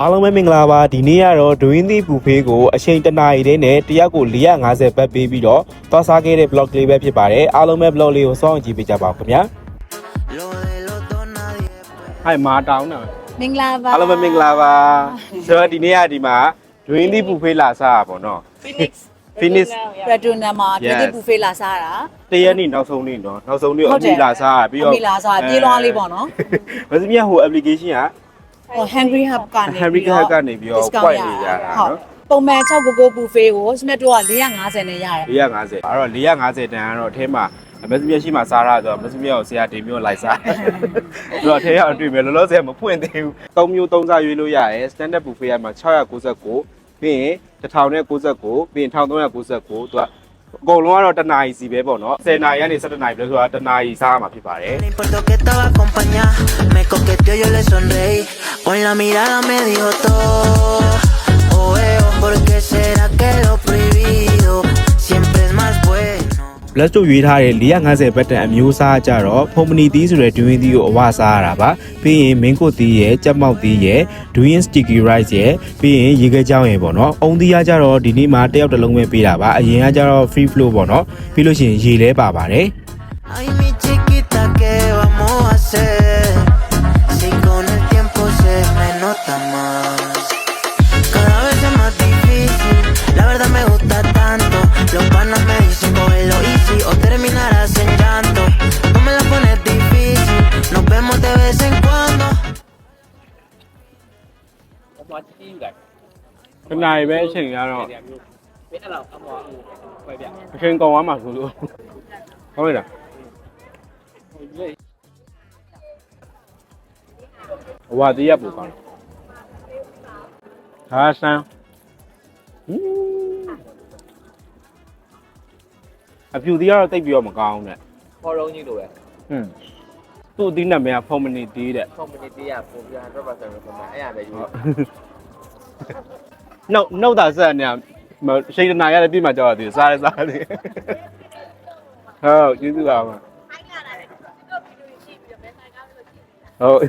အားလုံးပဲမင်္ဂလာပါဒီနေ့ကတော့ဒွင်းသီးပူဖေးကိုအချိန်တစ်နာရီတည်းနဲ့တရက်ကို450ဘတ်ပေးပြီးတော့သွားစားခဲ့တဲ့ blog လေးပဲဖြစ်ပါတယ်အားလုံးပဲ blog လေးကိုစောင့်ကြည့်ပေးကြပါဦးခင်ဗျာ Lo de los dos nadie ဟိုင်မာတောင်းတာမင်္ဂလာပါအားလုံးပဲမင်္ဂလာပါဆိုတော့ဒီနေ့ကဒီမှာဒွင်းသီးပူဖေးလာစားတာပေါ့နော် Phoenix Phoenix ရတူနာမှာ Yes ပြည်သူဘူဖေးလာစားတာတရက်နေ့နောက်ဆုံးနေ့တော့နောက်ဆုံးနေ့ဟုအတ်တယ်မီလာစားတာပြီးတော့အမီလာစားပြေးလွှားလေးပေါ့နော်မစမီဟို application က ဟို Hungry Hub ကနေ Hungry Hub ကနေပြီးတော့ discount point လေးရတာနော်ဟုတ်ပုံမှန်6ကိုကိုဘူဖေးကိုစမက်တော့450နဲ့ရတယ်450အဲ့တော့450တန်ကတော့အထဲမှာမစမီရှိမှစားရတော့မစမီကိုဆရာတင်မျိုးလိုက်စားဆိုတော့အထဲရောက်တွေ့မယ်လောလောဆယ်မဖွင့်သေးဘူး3မျိုး3စားရွေးလို့ရတယ် standard buffet ကမှာ699ပြီးရင်1099ပြီးရင်1399သူက အကုန်လုံးကတော့တနာရီစီပဲပေါ့နော်10နာရီကနေ17နာရီပဲဆိုတာတနာရီစားရမှာဖြစ်ပါတယ် No importó que estaba acompañada Me coqueteó, yo le sonreí Con la mirada me dijo todo Blast တို့ရွေးထားတဲ့450ဘတ်တန်အမျိုးအစားကြတော့ဖုန်မနီသီးဆိုတဲ့ဒွင်းသီးကိုအဝစားရတာပါပြီးရင်မင်းကိုသီးရဲ့ကြက်မောက်သီးရဲ့ဒွင်း sticky rice ရဲ့ပြီးရင်ရေခဲကြောင်းရဲ့ပေါ့နော်အုံသီးကကြတော့ဒီနေ့မှာတစ်ယောက်တစ်လုံးပဲပေးတာပါအရင်ကကြတော့ free flow ပေါ့နော်ပြီးလို့ရှိရင်ရေလဲပါပါတယ် Ay, mi chiquita, ¿qué vamos a hacer? Si con el tiempo se me nota más ပြီးယူလိုက်ခဏရပဲအချိန်ကတော့မင်းအဲ့လောက်အမောခွဲပြအချိန်ကုန်သွားမှာဆိုလို့ဟုတ်လားဝါတီးရပူကောင်းဟာဆန်အဖြူတီးကတော့တိတ်ပြီးတော့မကောင်းတဲ့ခေါ်လုံးကြီးလိုပဲဟွန်းသူ့အတီးနာမည်က Formini တီးတဲ့ Formini တီးရပုံပြ100%ဆိုတော့အဲ့ရပဲယူ နှုတ်နှုတ်တာဆက်နေမရှိန်တနာရတဲ့ပြည့်မှာကြောက်ရတယ်စားရစားတယ်ဟုတ်ကျေးဇူးပါမဟုတ်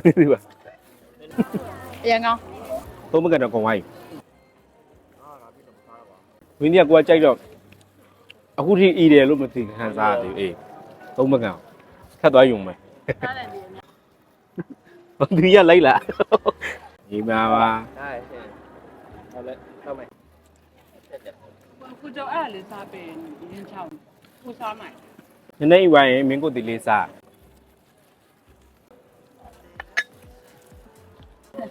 ကျေးဇူးပါအရင်ကောင်းသုံးမကန်တော့ကုန်သွားပြီဝင်းကြီးကကိုကကြိုက်တော့အခုထိအီတယ်လို့မသိခံစားရသေးဘူးအေးသုံးမကန်ထပ်သွားယုံမယ်ဘယ်သူရလိုက်လားညီမပါ ဆက်လက်ထားမယ်ခုကြောင့်အဲ့ဒါလေးစားပေးရင်ချောင်းခုစားမယ်နည်းနည်းဝိုင်းရင်မင်းကိုဒီလေးစား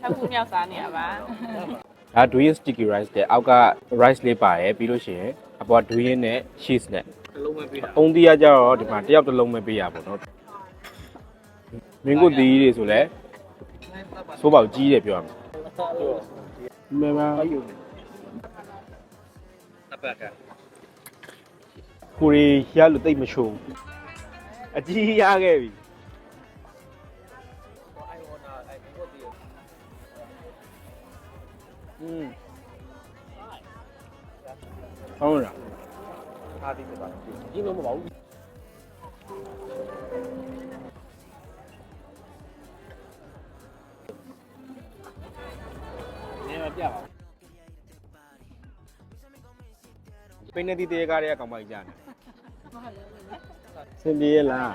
အခုမြောက်စားနေရပါဒါ doing sticky rice တဲ့အောက်က rice လေးပါရယ်ပြီးလို့ရှိရင်အပေါ် doing နဲ့ cheese နဲ့တစ်လုံးပဲပေးတာအုံးတရားကြတော့ဒီမှာတယောက်တစ်လုံးပဲပေးရပါတော့မင်းကိုဒီတွေဆိုလဲသိုးပေါက်ကြီးတယ်ပြောရမယ် မေဘာအပတ်ကကိုရီရလို့တိတ်မရှုံအကြီးရခဲ့ပြီอืมဟုတ်လားအားဒီမှာဒီလိုမပါဘူး ပိနေတီတဲကားတဲ့ကောင်မကြီးကြာနေစင်ပြေလား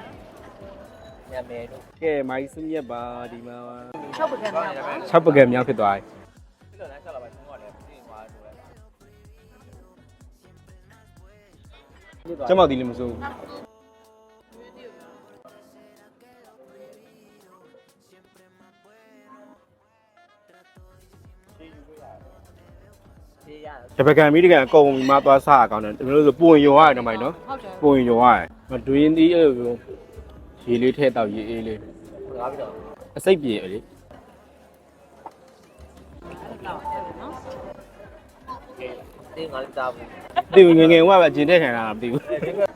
ညမဲတို့ကဲမိုင်းစမြက်ပါဒီမှာ6ပုဂံမြောက်6ပုဂံမြောက်ဖြစ်သွားပြီပြီးတော့လမ်းလျှောက်လာပါကျွန်တော်လည်းပြင်သွားလို့ရတယ်ကျွန်မဒီလိုမစိုးဘူး တပကံမိတကံအကုန်ပြီးမှသွားစားအကောင်းတယ်ဒီလိုဆိုပုံရင်ရောရတယ်နော်မိုင်နော်ဟုတ်တယ်ပုံရင်ရောရတယ်မတွင်းသီးအဲ့လိုရေလေးထည့်တော့ရေအေးလေးငါပြီးတော့အစိပ်ပြေလေတင်းငါလည်းစားဘူးတင်းငငယ်ကပဲအကျင်တဲ့ခံတာမသိဘူး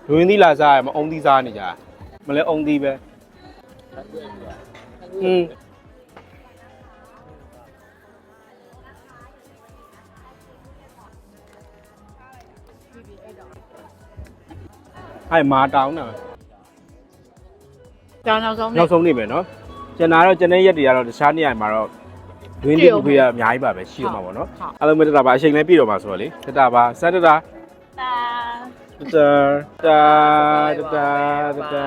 တွင်းသီးလာစားရမအုံသီးစားနေကြမလဲအုံသီးပဲอืม အဲ့မာတောင်းတာကြောင်နောက်ဆုံးနောက်ဆုံးနေမယ်နော်ကျန်တာတော့ကျန်တဲ့ရက်တွေကတော့တခြားနေရာမှာတော့တွင်းလေးဘူဖေးကအများကြီးပါပဲရှိရမှာပေါ့နော်အားလုံးပဲတတာပါအချိန်လည်းပြည့်တော့မှာဆိုတော့လေတတာပါစတတာတာတတာတာတာတာ